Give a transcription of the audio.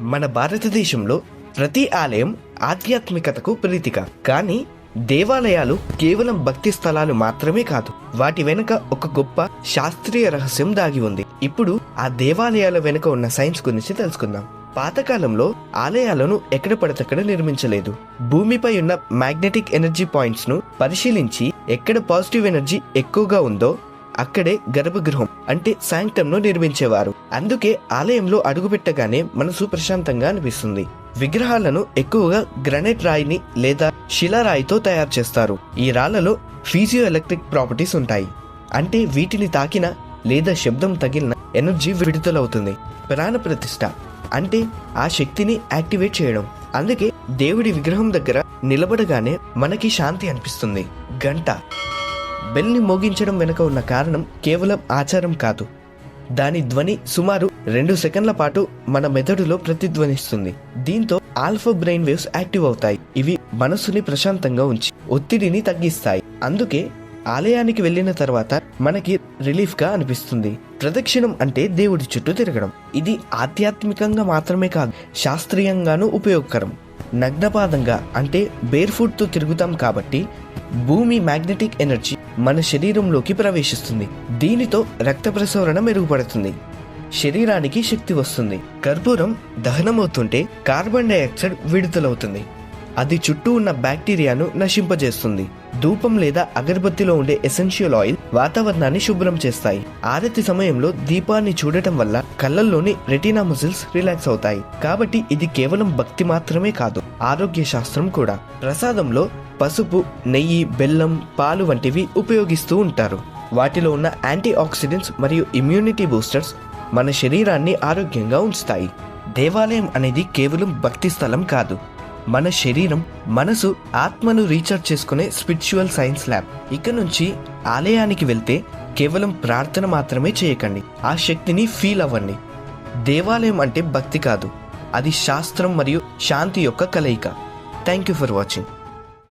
మన భారతదేశంలో ప్రతి ఆలయం ఆధ్యాత్మికతకు ప్రీతిక. కానీ దేవాలయాలు కేవలం భక్తి స్థలాలు మాత్రమే కాదు వాటి వెనుక ఒక గొప్ప శాస్త్రీయ రహస్యం దాగి ఉంది. ఇప్పుడు ఆ దేవాలయాల వెనుక ఉన్న సైన్స్ గురించి తెలుసుకుందాం. పాతకాలంలో ఆలయాలను ఎక్కడ పడతక్కడ నిర్మించలేదు. భూమిపై ఉన్న మ్యాగ్నెటిక్ ఎనర్జీ పాయింట్స్ను పరిశీలించి ఎక్కడ పాజిటివ్ ఎనర్జీ ఎక్కువగా ఉందో అక్కడే గర్భగృహం అంటే శాంక్టంను నిర్మించేవారు. అందుకే ఆలయంలో అడుగుపెట్టగానే మనసు ప్రశాంతంగా అనిపిస్తుంది. విగ్రహాలను ఎక్కువగా గ్రనైట్ రాయిని లేదా శిలారాయితో తయారు చేస్తారు. ఈ రాళ్ళలో ఫీజియో ఎలక్ట్రిక్ ప్రాపర్టీస్ ఉంటాయి. అంటే వీటిని తాకిన లేదా శబ్దం తగిలిన ఎనర్జీ విడుదలవుతుంది. ప్రాణ ప్రతిష్ట అంటే ఆ శక్తిని యాక్టివేట్ చేయడం. అందుకే దేవుడి విగ్రహం దగ్గర నిలబడగానే మనకి శాంతి అనిపిస్తుంది. గంట బెల్ని మోగించడం వెనుక ఉన్న కారణం కేవలం ఆచారం కాదు. దాని ధ్వని సుమారు రెండు సెకండ్ల పాటు మన మెదడులో ప్రతిధ్వనిస్తుంది. దీంతో ఆల్ఫా బ్రెయిన్ వేవ్స్ యాక్టివ్ అవుతాయి. ఇవి మనసుని ప్రశాంతంగా ఉంచి ఒత్తిడిని తగ్గిస్తాయి. అందుకే ఆలయానికి వెళ్ళిన తర్వాత మనకి రిలీఫ్గా అనిపిస్తుంది. ప్రదక్షిణం అంటే దేవుడి చుట్టూ తిరగడం. ఇది ఆధ్యాత్మికంగా మాత్రమే కాదు శాస్త్రీయంగానూ ఉపయోగకరం. నగ్నపాదంగా అంటే బేర్తో తిరుగుతాం కాబట్టి భూమి మ్యాగ్నెటిక్ ఎనర్జీ మన శరీరంలోకి ప్రవేశిస్తుంది. దీనితో రక్త ప్రసరణ మెరుగుపడుతుంది. శరీరానికి శక్తి వస్తుంది. కర్పూరం దహనమవుతుంటే కార్బన్ డైఆక్సైడ్ విడుదలవుతుంది. అది చుట్టూ ఉన్న బ్యాక్టీరియాను నశింపజేస్తుంది. ధూపం లేదా అగరబత్తిలో ఉండే ఎసెన్షియల్ ఆయిల్ వాతావరణాన్ని శుభ్రం చేస్తాయి. ఆరతి సమయంలో దీపాన్ని చూడటం వల్ల కళ్ళల్లోని రెటీనా మజిల్స్ రిలాక్స్ అవుతాయి. కాబట్టి ఇది కేవలం భక్తి మాత్రమే కాదు ఆరోగ్య శాస్త్రం కూడా. ప్రసాదంలో పసుపు నెయ్యి బెల్లం పాలు వంటివి ఉపయోగిస్తూ ఉంటారు. వాటిలో ఉన్న యాంటీ ఆక్సిడెంట్స్ మరియు ఇమ్యూనిటీ బూస్టర్స్ మన శరీరాన్ని ఆరోగ్యంగా ఉంచుతాయి. దేవాలయం అనేది కేవలం భక్తి స్థలం కాదు మన శరీరం మనసు ఆత్మను రీఛార్జ్ చేసుకునే స్పిరిచువల్ సైన్స్ ల్యాబ్. ఇక నుంచి ఆలయానికి వెళ్తే కేవలం ప్రార్థన మాత్రమే చేయకండి. ఆ శక్తిని ఫీల్ అవ్వండి. దేవాలయం అంటే భక్తి కాదు. అది శాస్త్రం మరియు శాంతి యొక్క కలయిక. Thank you for watching